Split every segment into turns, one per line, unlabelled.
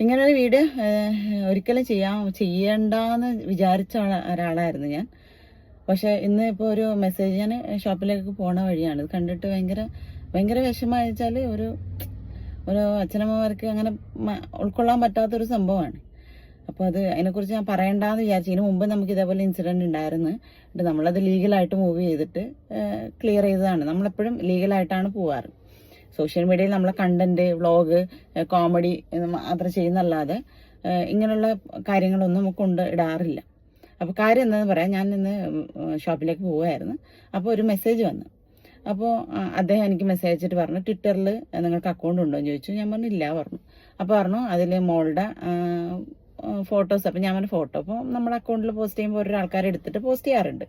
ഇങ്ങനൊരു ഏഹ്, ഒരിക്കലും ചെയ്യാ ചെയ്യണ്ടെന്ന് വിചാരിച്ച ഒരാളായിരുന്നു ഞാൻ. പക്ഷേ ഇന്ന് ഇപ്പോൾ ഒരു മെസ്സേജ് ഞാൻ ഷോപ്പിലേക്ക് പോണ വഴിയാണ്. ഇത് കണ്ടിട്ട് ഭയങ്കര ഭയങ്കര വിഷമമായി വെച്ചാൽ ഒരു ഒരു അച്ഛനമ്മമാർക്ക് അങ്ങനെ ഉൾക്കൊള്ളാൻ പറ്റാത്തൊരു സംഭവമാണ്. അപ്പോൾ അത് അതിനെക്കുറിച്ച് ഞാൻ പറയണ്ടെന്ന് വിചാരിച്ചു ഇതിന് മുമ്പ് നമുക്ക് ഇതേപോലെ ഇൻസിഡന്റ് ഉണ്ടായിരുന്നു. എന്നിട്ട് നമ്മളത് ലീഗലായിട്ട് മൂവ് ചെയ്തിട്ട് ക്ലിയർ ചെയ്തതാണ്. നമ്മളെപ്പോഴും ലീഗലായിട്ടാണ് പോവാറ്. സോഷ്യൽ മീഡിയയിൽ നമ്മളെ കണ്ടന്റ് വ്ളോഗ് കോമഡി മാത്രം ചെയ്യുന്നല്ലാതെ ഇങ്ങനെയുള്ള കാര്യങ്ങളൊന്നും നമുക്ക് കൊണ്ട് ഇടാറില്ല. അപ്പോൾ കാര്യം എന്താണെന്ന് പറയാം ഞാൻ ഇന്ന് ഷോപ്പിലേക്ക് പോവുമായിരുന്നു അപ്പോൾ ഒരു മെസ്സേജ് വന്നു. അപ്പോൾ അദ്ദേഹം എനിക്ക് മെസ്സേജ് അയച്ചിട്ട് പറഞ്ഞു ട്വിറ്ററിൽ നിങ്ങൾക്ക് അക്കൗണ്ട് ഉണ്ടോ? എന്ന് ചോദിച്ചു. ഞാൻ പറഞ്ഞു ഇല്ല പറഞ്ഞു. അപ്പോൾ പറഞ്ഞു അതിൽ മോളുടെ ഫോട്ടോസ് അപ്പം ഞാൻ പറഞ്ഞു ഫോട്ടോ. അപ്പോൾ നമ്മുടെ അക്കൗണ്ടിൽ പോസ്റ്റ് ചെയ്യുമ്പോൾ ഓരോ ആൾക്കാർ എടുത്തിട്ട് പോസ്റ്റ് ചെയ്യാറുണ്ട്.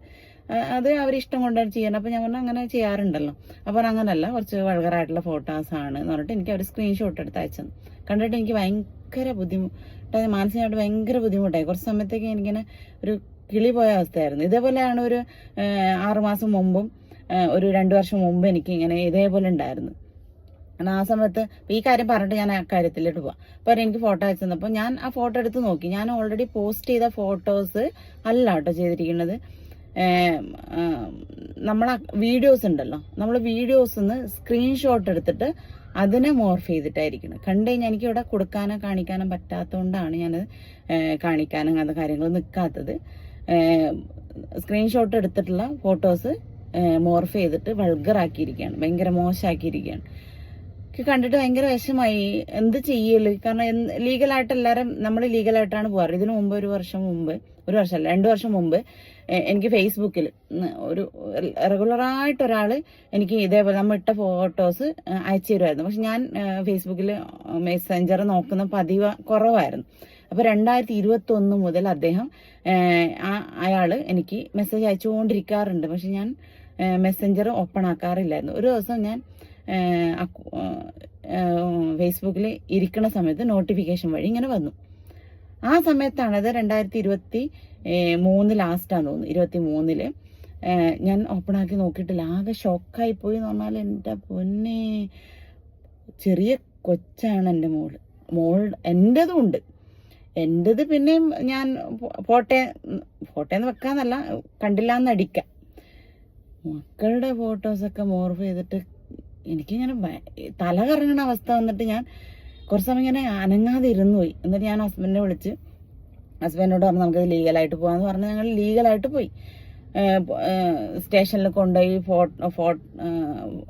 അത് അവരിഷ്ടം കൊണ്ടാണ് ചെയ്യാൻ അപ്പോൾ ഞാൻ പറഞ്ഞു അങ്ങനെ ചെയ്യാറുണ്ടല്ലോ. അപ്പോൾ അങ്ങനല്ല കുറച്ച് വൾഗറായിട്ടുള്ള ഫോട്ടോസ് ആണ് എന്ന് പറഞ്ഞിട്ട് എനിക്ക് അവർ സ്ക്രീൻഷോട്ട് എടുത്ത് അയച്ചു കണ്ടിട്ട് എനിക്ക് ഭയങ്കര ബുദ്ധിമുട്ടായി മാനസികമായിട്ട് ഭയങ്കര ബുദ്ധിമുട്ടായി. കുറച്ച് സമയത്തേക്ക് എനിക്കിങ്ങനെ ഒരു കിളി പോയ അവസ്ഥയായിരുന്നു. ഇതേപോലെയാണ് ഒരു ആറുമാസം മുമ്പും ഒരു രണ്ട് വർഷം മുമ്പ് എനിക്ക് ഇങ്ങനെ ഇതേപോലെ ഉണ്ടായിരുന്നു. കാരണം ആ സമയത്ത് ഈ കാര്യം പറഞ്ഞിട്ട് ഞാൻ ആ കാര്യത്തിലോട്ട് പോവാം. അപ്പോൾ എനിക്ക് ഫോട്ടോ അയച്ചു തന്നപ്പോൾ ഞാൻ ആ ഫോട്ടോ എടുത്ത് നോക്കി. ഞാൻ ഓൾറെഡി പോസ്റ്റ് ചെയ്ത ഫോട്ടോസ് അല്ല കേട്ടോ ചെയ്തിരിക്കുന്നത്. നമ്മൾ വീഡിയോസ് ഉണ്ടല്ലോ. നമ്മൾ വീഡിയോസ് സ്ക്രീൻഷോട്ട് എടുത്തിട്ട് അതിനെ മോർഫ് ചെയ്തിട്ടായിരിക്കണം. കണ്ടു കഴിഞ്ഞാൽ എനിക്ക് ഇവിടെ കൊടുക്കാനോ കാണിക്കാനോ പറ്റാത്തതുകൊണ്ടാണ് ഞാൻ കാണിക്കാനും അങ്ങനത്തെ കാര്യങ്ങൾ നിൽക്കാത്തത് സ്ക്രീൻഷോട്ട് എടുത്തിട്ടുള്ള ഫോട്ടോസ് മോർഫ് ചെയ്തിട്ട് വൾഗറാക്കിയിരിക്കുകയാണ് ഭയങ്കര മോശമാക്കിയിരിക്കുകയാണ് എനിക്ക് കണ്ടിട്ട് ഭയങ്കര വിഷമായി എന്ത് ചെയ്യൽ? കാരണം ലീഗലായിട്ട് എല്ലാവരും നമ്മൾ ലീഗലായിട്ടാണ് പോകാറ് ഇതിനു മുമ്പ് ഒരു വർഷം മുമ്പ് ഒരു വർഷമല്ല രണ്ടു വർഷം മുമ്പ് എനിക്ക് ഫേസ്ബുക്കിൽ ഒരു റെഗുലറായിട്ട് ഒരാൾ എനിക്ക് ഇതേപോലെ നമ്മൾ ഇട്ട ഫോട്ടോസ് അയച്ചു തരുമായിരുന്നു പക്ഷെ ഞാൻ ഫേസ്ബുക്കിൽ മെസ്സഞ്ചർ നോക്കുന്ന പതിവ് കുറവായിരുന്നു. അപ്പോൾ രണ്ടായിരത്തി ഇരുപത്തി ഒന്ന് മുതൽ അദ്ദേഹം അയാൾ എനിക്ക് മെസ്സേജ് അയച്ചുകൊണ്ടിരിക്കാറുണ്ട്. പക്ഷെ ഞാൻ മെസ്സഞ്ചർ ഓപ്പൺ ആക്കാറില്ലായിരുന്നു. ഒരു ദിവസം ഞാൻ ഫേസ്ബുക്കിൽ ഇരിക്കുന്ന സമയത്ത് നോട്ടിഫിക്കേഷൻ വഴി ഇങ്ങനെ വന്നു. ആ സമയത്താണ് അത് രണ്ടായിരത്തി ഇരുപത്തി മൂന്ന് ലാസ്റ്റാന്ന് തോന്നുന്നു. ഇരുപത്തി മൂന്നിൽ ഞാൻ ഓപ്പൺ ആക്കി നോക്കിയിട്ടില്ല. ആകെ ഷോക്കായി പോയി എന്ന് പറഞ്ഞാൽ എന്റെ പൊന്നെ ചെറിയ കൊച്ചാണ് എന്റെ മോൾ. മോൾ എന്റെതും ഉണ്ട് എന്റെത് പിന്നെയും ഞാൻ ഫോട്ടോ ഫോട്ടോന്ന് വെക്കാന്നല്ല കണ്ടില്ല എന്നടിക്കാം മക്കളുടെ ഫോട്ടോസൊക്കെ മോർഫ് ചെയ്തിട്ട് എനിക്കിങ്ങനെ ഇങ്ങനെ തല കറങ്ങണ അവസ്ഥ വന്നിട്ട് ഞാൻ കുറച്ച് സമയം ഇങ്ങനെ അനങ്ങാതെ ഇരുന്നു പോയി. എന്നിട്ട് ഞാൻ ഹസ്ബൻഡിനെ വിളിച്ച് ഹസ്ബൻഡിനോട് പറഞ്ഞു നമുക്കത് ലീഗലായിട്ട് പോകാമെന്ന് പറഞ്ഞ് ഞങ്ങൾ ലീഗലായിട്ട് പോയി. സ്റ്റേഷനിൽ കൊണ്ടുപോയി ഫോട്ടോ ഫോട്ടോ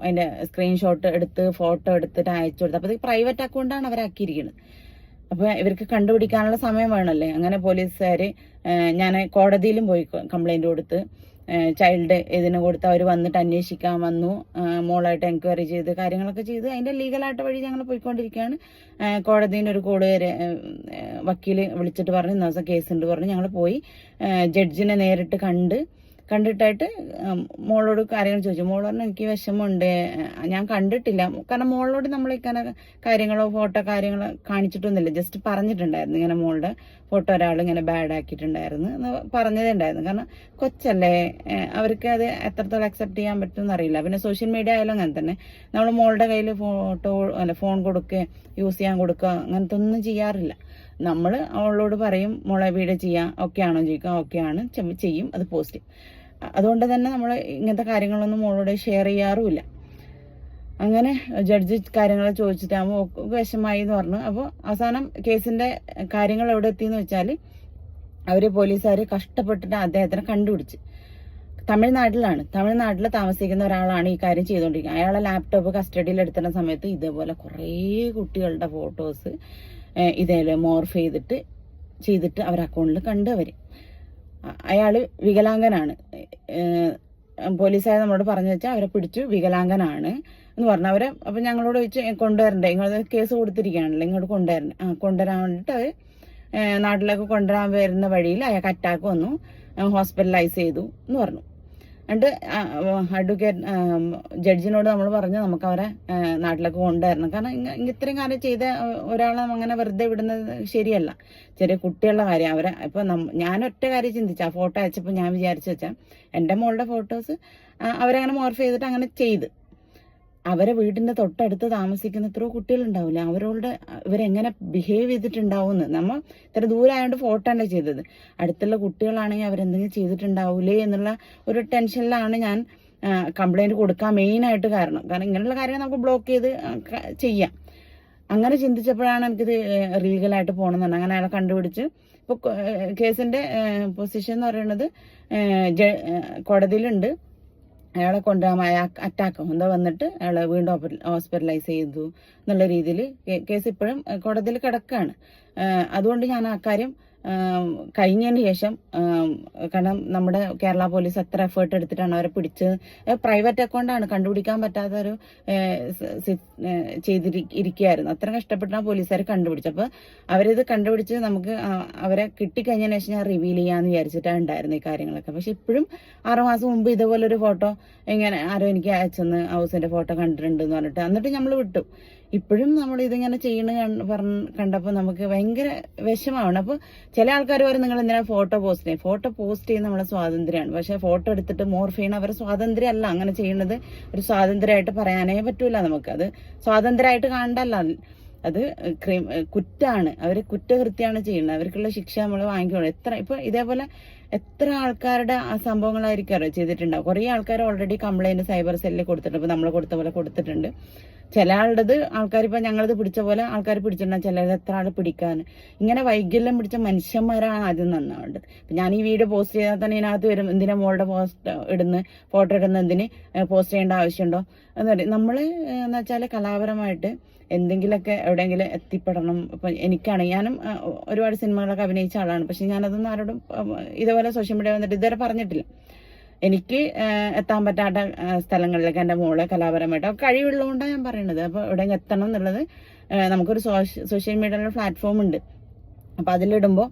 അതിന്റെ സ്ക്രീൻഷോട്ട് എടുത്ത് ഫോട്ടോ എടുത്തിട്ട് അയച്ചു കൊടുത്തു. അപ്പോൾ ഇത് പ്രൈവറ്റ് അക്കൗണ്ടാണ് അവരാക്കിയിരിക്കുന്നത് അപ്പോൾ ഇവർക്ക് കണ്ടുപിടിക്കാനുള്ള സമയം വേണമല്ലേ? അങ്ങനെ പോലീസുകാർ ഞാൻ കോടതിയിലും പോയി കംപ്ലൈന്റ് കൊടുത്ത് ചൈൽഡ് ഇതിന് കൊടുത്ത് അവർ വന്നിട്ട് അന്വേഷിക്കാൻ വന്നു. മോളായിട്ട് എൻക്വയറി ചെയ്ത് കാര്യങ്ങളൊക്കെ ചെയ്ത് അതിന്റെ ലീഗലായിട്ട് വഴി ഞങ്ങൾ പോയിക്കൊണ്ടിരിക്കുകയാണ്. കോടതിയിൽ ഒരു കൂടെ വക്കീൽ വിളിച്ചിട്ട് പറഞ്ഞു ഇന്ന ദിവസം ഉണ്ട് പറഞ്ഞു ഞങ്ങൾ പോയി. ജഡ്ജിനെ നേരിട്ട് കണ്ട് കണ്ടിട്ടായിട്ട് മോളോട് കാര്യങ്ങൾ ചോദിച്ചു. മോൾ പറഞ്ഞു എനിക്ക് വിഷമമുണ്ട്. ഞാൻ കണ്ടിട്ടില്ല. കാരണം മോളോട് നമ്മൾ ഇങ്ങനെ കാര്യങ്ങളോ ഫോട്ടോ കാര്യങ്ങളോ കാണിച്ചിട്ടൊന്നുമില്ല. ജസ്റ്റ് പറഞ്ഞിട്ടുണ്ടായിരുന്നു. ഇങ്ങനെ മോളുടെ ഫോട്ടോ ഒരാൾ ഇങ്ങനെ ബാഡ് ആക്കിയിട്ടുണ്ടായിരുന്നു എന്ന് പറഞ്ഞതുണ്ടായിരുന്നു കാരണം കൊച്ചല്ലേ അവർക്ക് അത് എത്രത്തോളം അക്സെപ്റ്റ് ചെയ്യാൻ പറ്റുമെന്ന് അറിയില്ല. പിന്നെ സോഷ്യൽ മീഡിയ ആയാലും അങ്ങനെ തന്നെ. നമ്മൾ മോളുടെ കയ്യിൽ ഫോട്ടോ അല്ല ഫോൺ കൊടുക്കുക യൂസ് ചെയ്യാൻ കൊടുക്കുക അങ്ങനത്തെ ഒന്നും ചെയ്യാറില്ല. നമ്മൾ അവളോട് പറയും മോളെ വീഡിയോ ചെയ്യാം. ഓക്കെ ആണോ ചോദിക്കാം. ഓക്കെ ആണ് ചെയ്യും. അത് പോസ്റ്റ് ചെയ്യും. അതുകൊണ്ട് തന്നെ നമ്മൾ ഇങ്ങനത്തെ കാര്യങ്ങളൊന്നും മോളോട് ഷെയർ ചെയ്യാറുമില്ല. അങ്ങനെ ജഡ്ജി കാര്യങ്ങൾ ചോദിച്ചിട്ടാകുമ്പോൾ വിഷമായി എന്ന് പറഞ്ഞു. അപ്പോൾ അവസാനം കേസിന്റെ കാര്യങ്ങൾ എവിടെ എത്തിയെന്ന് വെച്ചാൽ അവർ പോലീസുകാർ കഷ്ടപ്പെട്ടിട്ട് അദ്ദേഹത്തിനെ കണ്ടുപിടിച്ച്. തമിഴ്നാട്ടിലാണ്. തമിഴ്നാട്ടിൽ താമസിക്കുന്ന ഒരാളാണ് ഈ കാര്യം ചെയ്തുകൊണ്ടിരിക്കുന്നത് അയാളെ ലാപ്ടോപ്പ് കസ്റ്റഡിയിൽ എടുത്തുന്ന സമയത്ത് ഇതേപോലെ കുറേ കുട്ടികളുടെ ഫോട്ടോസ് ഇതേപോലെ മോർഫ് ചെയ്തിട്ട് ചെയ്തിട്ട് അവർ അക്കൗണ്ടിൽ കണ്ടു അയാൾ വികലാംഗനാണ്. പോലീസായ നമ്മളോട് പറഞ്ഞു വെച്ചാൽ അവരെ പിടിച്ചു വികലാംഗനാണ് എന്ന് പറഞ്ഞു. അവരെ അപ്പം ഞങ്ങളോട് വെച്ച് "ഏ, കൊണ്ടുവരണ്ടേ? നിങ്ങൾ കേസ് കൊടുത്തിരിക്കുകയാണല്ലോ ഇങ്ങോട്ട് കൊണ്ടുവരണം കൊണ്ടുവരാൻ വേണ്ടിയിട്ട് അവർ നാട്ടിലേക്ക് കൊണ്ടുവരാൻ വരുന്ന വഴിയിൽ അയാൾക്ക് അറ്റാക്ക് വന്നു ഹോസ്പിറ്റലൈസ് ചെയ്തു എന്ന് പറഞ്ഞു. എന്നിട്ട് അഡ്വക്കേറ്റ് ജഡ്ജിനോട് നമ്മൾ പറഞ്ഞു നമുക്ക് അവരെ നാട്ടിലേക്ക് കൊണ്ടുവരണം. കാരണം ഇങ്ങ ഇത്രയും കാര്യം ചെയ്ത ഒരാളെ അങ്ങനെ വെറുതെ വിടുന്നത് ശരിയല്ല. ചെറിയ കുട്ടികളുടെ കാര്യം. അവരെ ഇപ്പൊ ഞാൻ ഒറ്റ കാര്യം ചിന്തിച്ചു. ആ ഫോട്ടോ അയച്ചപ്പോൾ ഞാൻ വിചാരിച്ചു വെച്ചാൽ എന്റെ മോളുടെ ഫോട്ടോസ് അവരങ്ങനെ മോർഫ് ചെയ്തിട്ട് അങ്ങനെ ചെയ്ത്. അവരെ വീടിന്റെ തൊട്ടടുത്ത് താമസിക്കുന്ന എത്രയോ കുട്ടികളുണ്ടാവില്ല അവരോട് ഇവരെങ്ങനെ ബിഹേവ് ചെയ്തിട്ടുണ്ടാവുമെന്ന്. നമ്മൾ ഇത്ര ദൂരമായോണ്ട് ഫോട്ടോ അല്ലേ ചെയ്തത്. അടുത്തുള്ള കുട്ടികളാണെങ്കിൽ അവരെന്തെങ്കിലും ചെയ്തിട്ടുണ്ടാവൂലേ എന്നുള്ള ഒരു ടെൻഷനിലാണ് ഞാൻ കംപ്ലൈന്റ് കൊടുക്കാൻ മെയിനായിട്ട് കാരണം. കാരണം ഇങ്ങനെയുള്ള കാര്യങ്ങൾ നമുക്ക് ബ്ലോക്ക് ചെയ്ത് ചെയ്യാം. അങ്ങനെ ചിന്തിച്ചപ്പോഴാണ് എനിക്കിത് റീഗലായിട്ട് പോകണമെന്നുണ്ട് അങ്ങനെ അയാളെ കണ്ടുപിടിച്ച് ഇപ്പോൾ കേസിന്റെ പൊസിഷൻ എന്ന് പറയുന്നത് കോടതിയിലുണ്ട്. അയാളെ കൊണ്ടുപോകാൻ അറ്റാക്ക് എന്താ വന്നിട്ട് അയാളെ വീണ്ടും ഹോസ്പിറ്റലൈസ് ചെയ്തു. എന്നുള്ള രീതിയിൽ കേസ് ഇപ്പോഴും കോടതിയിൽ കിടക്കുകയാണ് അതുകൊണ്ട് ഞാൻ ആ കാര്യം കഴിഞ്ഞതിന് ശേഷം കാരണം നമ്മുടെ കേരള പോലീസ് എത്ര എഫേർട്ട് എടുത്തിട്ടാണ് അവരെ പിടിച്ച് പ്രൈവറ്റ് അക്കൗണ്ടാണ് കണ്ടുപിടിക്കാൻ പറ്റാത്ത ഒരു ചെയ്തിരിക്കുകയായിരുന്നു അത്ര കഷ്ടപ്പെട്ടാണ് പോലീസുകാർ കണ്ടുപിടിച്ചത്. അപ്പോൾ അവരിത് കണ്ടുപിടിച്ച് നമുക്ക് അവരെ കിട്ടിക്കഴിഞ്ഞതിന് ശേഷം ഞാൻ റിവീൽ ചെയ്യാന്ന് വിചാരിച്ചിട്ടാണ് ഉണ്ടായിരുന്നു ഈ കാര്യങ്ങളൊക്കെ. പക്ഷെ ഇപ്പോഴും ആറുമാസം മുമ്പ് ഇതുപോലൊരു ഫോട്ടോ ഇങ്ങനെ ആരോ എനിക്ക് അയച്ചെന്ന് ഹൗസിന്റെ ഫോട്ടോ കണ്ടിട്ടുണ്ട് എന്ന് പറഞ്ഞിട്ട് എന്നിട്ട് നമ്മൾ വിട്ടു. ഇപ്പോഴും നമ്മൾ ഇതിങ്ങനെ ചെയ്യണ കണ്ടപ്പോൾ നമുക്ക് ഭയങ്കര വിഷമമാണ്. അപ്പോൾ ചില ആൾക്കാർ പറയും നിങ്ങൾ എന്തിനാ ഫോട്ടോ പോസ്റ്റ് ചെയ്യും ഫോട്ടോ പോസ്റ്റ് ചെയ്യുന്ന നമ്മുടെ സ്വാതന്ത്ര്യമാണ്. പക്ഷെ ഫോട്ടോ എടുത്തിട്ട് മോർഫ് അവരെ അവരുടെ സ്വാതന്ത്ര്യമല്ല. അങ്ങനെ ചെയ്യുന്നത് ഒരു സ്വാതന്ത്ര്യമായിട്ട് പറയാനേ പറ്റൂല നമുക്ക്. അത് സ്വാതന്ത്ര്യമായിട്ട് കാണണ്ടല്ല. അത് ക്രൈം കുറ്റാണ്. അവർ കുറ്റകൃത്യമാണ് ചെയ്യുന്നത്. അവർക്കുള്ള ശിക്ഷ നമ്മൾ വാങ്ങിക്കണം എത്ര ഇപ്പൊ ഇതേപോലെ എത്ര ആൾക്കാരുടെ ആ സംഭവങ്ങളായിരിക്കും ചെയ്തിട്ടുണ്ടാവും കുറേ ആൾക്കാർ ഓൾറെഡി കംപ്ലൈന്റ് സൈബർ സെല്ലിൽ കൊടുത്തിട്ടുണ്ട്. ഇപ്പൊ നമ്മൾ കൊടുത്ത പോലെ കൊടുത്തിട്ടുണ്ട്. ചില ആളുടേത് ആൾക്കാർ ഇപ്പൊ ഞങ്ങളത് പിടിച്ച പോലെ ആൾക്കാർ പിടിച്ചിട്ടുണ്ടാകും ചിലത് എത്ര ആൾ പിടിക്കാൻ ഇങ്ങനെ വൈകല്യം പിടിച്ച മനുഷ്യന്മാരാണ് ആദ്യം നന്നാവേണ്ടത്. ഞാൻ ഈ വീഡിയോ പോസ്റ്റ് ചെയ്താൽ തന്നെ ഇതിനകത്ത് വരും. എന്തിനാ മോളുടെ പോസ്റ്റ് ഇടുന്ന? ഫോട്ടോ ഇടുന്ന എന്തിന് പോസ്റ്റ് ചെയ്യേണ്ട ആവശ്യമുണ്ടോ? എന്ന് പറയും. നമ്മൾ എന്ന് വെച്ചാൽ കലാപരമായിട്ട് എന്തെങ്കിലുമൊക്കെ എവിടെയെങ്കിലും എത്തിപ്പെടണം. ഇപ്പൊ എനിക്കാണ് ഞാനും ഒരുപാട് സിനിമകളൊക്കെ അഭിനയിച്ച ആളാണ്. പക്ഷെ ഞാനതൊന്നും ആരോടും ഇതേപോലെ സോഷ്യൽ മീഡിയ വന്നിട്ട് ഇതുവരെ പറഞ്ഞിട്ടില്ല. എനിക്ക് എത്താൻ പറ്റാത്ത സ്ഥലങ്ങളിലേക്ക് എന്റെ മോളെ കലാപരമായിട്ട് കഴിവുള്ളതുകൊണ്ടാണ് ഞാൻ പറയുന്നത് അപ്പോൾ എവിടെയെങ്കിലും എത്തണം എന്നുള്ളത് നമുക്കൊരു സോഷ്യൽ മീഡിയയിലുള്ള പ്ലാറ്റ്ഫോം ഉണ്ട്. അപ്പൊ അതിലിടുമ്പോൾ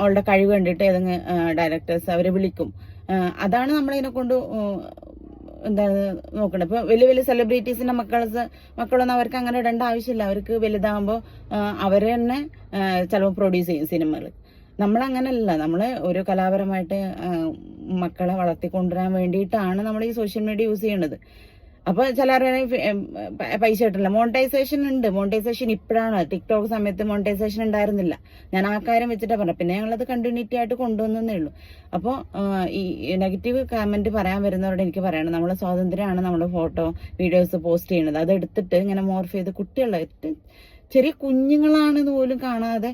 അവളുടെ കഴിവ് കണ്ടിട്ട് ഏതെങ്കിലും ഡയറക്ടേഴ്സ് അവരെ വിളിക്കും. അതാണ് നമ്മളതിനെ കൊണ്ട് എന്താണ് നോക്കണത് ഇപ്പൊ വലിയ വലിയ സെലിബ്രിറ്റീസിന്റെ മക്കൾസ് മക്കളൊന്നും അവർക്ക് അങ്ങനെ ഇടേണ്ട ആവശ്യമില്ല. അവർക്ക് വലുതാകുമ്പോൾ അവരെ തന്നെ ചിലപ്പോൾ പ്രൊഡ്യൂസ് ചെയ്യും സിനിമകൾ നമ്മളങ്ങനല്ല. നമ്മൾ ഒരു കലാപരമായിട്ട് മക്കളെ വളർത്തിക്കൊണ്ടുവരാൻ വേണ്ടിയിട്ടാണ് നമ്മൾ ഈ സോഷ്യൽ മീഡിയ യൂസ് ചെയ്യണത്. അപ്പൊ ചിലർ പൈസ കിട്ടില്ല മോണിറ്റൈസേഷൻ ഉണ്ട്. മോണിറ്റൈസേഷൻ ഇപ്പോഴാണ്. ടിക്ടോക്ക് സമയത്ത് മോണിറ്റൈസേഷൻ ഉണ്ടായിരുന്നില്ല. ഞാൻ ആ കാര്യം വെച്ചിട്ടാ പറഞ്ഞത്. പിന്നെ ഞങ്ങളത് കണ്ടിന്യൂറ്റി ആയിട്ട് കൊണ്ടുവന്നേ ഉള്ളൂ. അപ്പോൾ ഈ നെഗറ്റീവ് കമന്റ് പറയാൻ വരുന്നവരോട് എനിക്ക് പറയണം. നമ്മളെ സ്വാതന്ത്ര്യമാണ് നമ്മുടെ ഫോട്ടോ വീഡിയോസ് പോസ്റ്റ് ചെയ്യുന്നത് അത് എടുത്തിട്ട് ഇങ്ങനെ മോർഫ് ചെയ്ത് കുട്ടികളെ ചെറിയ കുഞ്ഞുങ്ങളാണെന്ന് പോലും കാണാതെ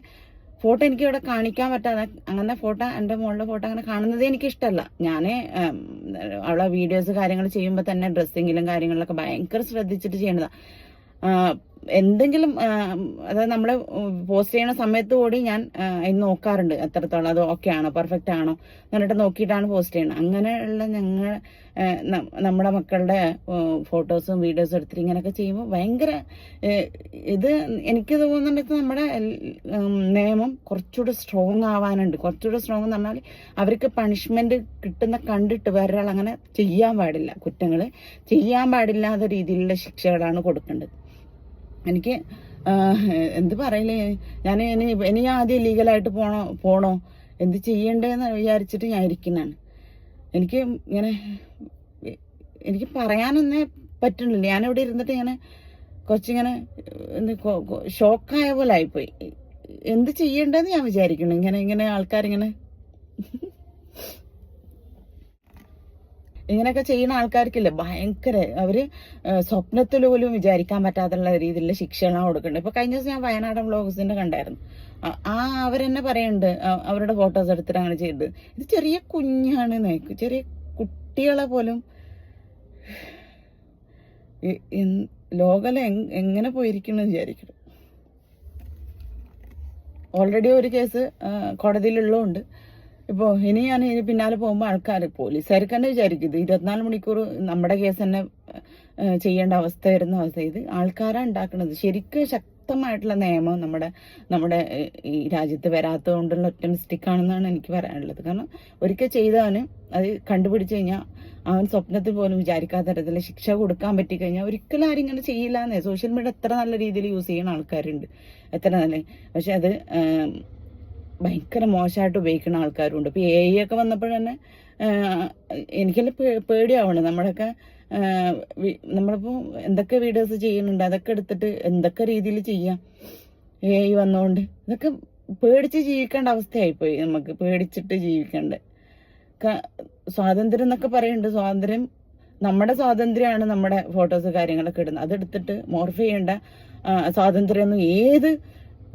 ഫോട്ടോ എനിക്ക് ഇവിടെ കാണിക്കാൻ പറ്റാതെ അങ്ങനെ ഫോട്ടോ എന്റെ മോളുടെ ഫോട്ടോ അങ്ങനെ കാണുന്നത് എനിക്ക് ഇഷ്ടമല്ല ഞാൻ അവളെ വീഡിയോസ് കാര്യങ്ങൾ ചെയ്യുമ്പോൾ തന്നെ ഡ്രസ്സിങ്ങിലും കാര്യങ്ങളിലൊക്കെ ഭയങ്കര ശ്രദ്ധിച്ചിട്ട് ചെയ്യണതാ. ആ, എന്തെങ്കിലും അതായത് നമ്മൾ പോസ്റ്റ് ചെയ്യുന്ന സമയത്ത് കൂടി ഞാൻ അതിന് നോക്കാറുണ്ട് എത്രത്തോളം അത് ഓക്കെ ആണോ പെർഫെക്റ്റ് ആണോ എന്നിട്ട് നോക്കിയിട്ടാണ് പോസ്റ്റ് ചെയ്യുന്നത്. അങ്ങനെയുള്ള ഞങ്ങൾ നമ്മുടെ മക്കളുടെ ഫോട്ടോസും വീഡിയോസും എടുത്തിട്ട് ഇങ്ങനെയൊക്കെ ചെയ്യുമ്പോൾ ഭയങ്കര ഇത് എനിക്ക് തോന്നുന്നുണ്ടെങ്കിൽ നമ്മുടെ നിയമം കുറച്ചുകൂടെ സ്ട്രോങ് ആവാനുണ്ട്. കുറച്ചുകൂടെ സ്ട്രോങ് എന്ന് പറഞ്ഞാൽ അവർക്ക് പണിഷ്മെന്റ് കിട്ടുന്ന കണ്ടിട്ട് വേറൊരാൾ അങ്ങനെ ചെയ്യാൻ പാടില്ല. കുറ്റങ്ങൾ ചെയ്യാൻ പാടില്ലാത്ത രീതിയിലുള്ള ശിക്ഷകളാണ് കൊടുക്കേണ്ടത്. എനിക്ക് എന്ത് പറയില്ലേ ഞാൻ ഇനി ഇനി ആദ്യം ലീഗലായിട്ട് പോണോ പോണോ? എന്ത് ചെയ്യണ്ടേന്ന് വിചാരിച്ചിട്ട് ഞാൻ ഇരിക്കുന്നതാണ്. എനിക്ക് ഇങ്ങനെ എനിക്ക് പറയാനൊന്നേ പറ്റുന്നില്ല. ഞാനിവിടെ ഇരുന്നിട്ട് ഇങ്ങനെ കുറച്ചിങ്ങനെ ഷോക്കായ പോലെ ആയിപ്പോയി. എന്ത് ചെയ്യേണ്ടതെന്ന് ഞാൻ വിചാരിക്കുന്നു. ഇങ്ങനെ ഇങ്ങനെ ആൾക്കാരിങ്ങനെ ഇങ്ങനെയൊക്കെ ചെയ്യുന്ന ആൾക്കാർക്കില്ല ഭയങ്കര അവർ സ്വപ്നത്തിൽ പോലും വിചാരിക്കാൻ പറ്റാത്തുള്ള രീതിയിലുള്ള ശിക്ഷകളാണ് കൊടുക്കുന്നുണ്ട് ഇപ്പൊ കഴിഞ്ഞ ദിവസം ഞാൻ വയനാടൻ വ്ളോഗ്സിന്റെ കണ്ടായിരുന്നു. ആ- അവരെന്നെ പറയുന്നുണ്ട് അവരുടെ ഫോട്ടോസ് എടുത്തിട്ട് അങ്ങനെ ചെയ്തത് ഇത് ചെറിയ കുഞ്ഞാണ് നയിക്കും ചെറിയ കുട്ടികളെ പോലും ലോകല എങ്ങനെ പോയിരിക്കുന്നു വിചാരിക്കണം. ഓൾറെഡി ഒരു കേസ് കോടതിയിലുള്ളതുകൊണ്ട് ഇപ്പോൾ ഇനി ഞാൻ ഇനി പിന്നാലെ പോകുമ്പോൾ ആൾക്കാർ പോലീസുകാർക്ക് തന്നെ വിചാരിക്കും ഇത് ഇരുപത്തിനാല് മണിക്കൂർ നമ്മുടെ കേസ് തന്നെ ചെയ്യേണ്ട അവസ്ഥ വരുന്ന അവസ്ഥ ഇത്. ആൾക്കാരാണ് ഉണ്ടാക്കുന്നത് ശരിക്കും ശക്തമായിട്ടുള്ള നിയമം നമ്മുടെ നമ്മുടെ ഈ രാജ്യത്ത് വരാത്തത് കൊണ്ടുള്ള ഒറ്റ മിസ്റ്റേക്ക് ആണെന്നാണ് എനിക്ക് പറയാനുള്ളത്. കാരണം ഒരിക്കൽ ചെയ്തവന് അത് കണ്ടുപിടിച്ച് കഴിഞ്ഞാൽ അവൻ സ്വപ്നത്തിൽ പോലും വിചാരിക്കാത്ത തരത്തിൽ ശിക്ഷ കൊടുക്കാൻ പറ്റിക്കഴിഞ്ഞാൽ ഒരിക്കലും ആരും ഇങ്ങനെ ചെയ്യില്ല എന്നേ സോഷ്യൽ മീഡിയ എത്ര നല്ല രീതിയിൽ യൂസ് ചെയ്യുന്ന ആൾക്കാരുണ്ട്. എത്ര നല്ല. പക്ഷെ അത് ഭയങ്കര മോശമായിട്ട് ഉപയോഗിക്കുന്ന ആൾക്കാരുണ്ട്. ഇപ്പൊ എ ഐ ഒക്കെ വന്നപ്പോൾ തന്നെ എനിക്കെല്ലാം പേടിയാവണം. നമ്മളൊക്കെ നമ്മളിപ്പോ എന്തൊക്കെ വീഡിയോസ് ചെയ്യുന്നുണ്ട് അതൊക്കെ എടുത്തിട്ട് എന്തൊക്കെ രീതിയിൽ ചെയ്യാം. എ ഐ വന്നോണ്ട് ഇതൊക്കെ പേടിച്ച് ജീവിക്കേണ്ട അവസ്ഥയായിപ്പോയി നമുക്ക് പേടിച്ചിട്ട് ജീവിക്കേണ്ട. സ്വാതന്ത്ര്യം എന്നൊക്കെ പറയുന്നുണ്ട് സ്വാതന്ത്ര്യം നമ്മുടെ സ്വാതന്ത്ര്യമാണ് നമ്മുടെ ഫോട്ടോസ് കാര്യങ്ങളൊക്കെ ഇടുന്നത്. അതെടുത്തിട്ട് മോർഫ് ചെയ്യേണ്ട സ്വാതന്ത്ര്യമൊന്നും ഏത്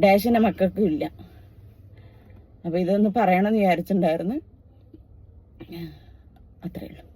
ഡാഷിന്റെ മക്കൾക്കും ഇല്ല. അപ്പൊ ഇതൊന്ന് പറയണമെന്ന് വിചാരിച്ചിട്ടുണ്ടായിരുന്നു. അത്രയേ ഉള്ളൂ.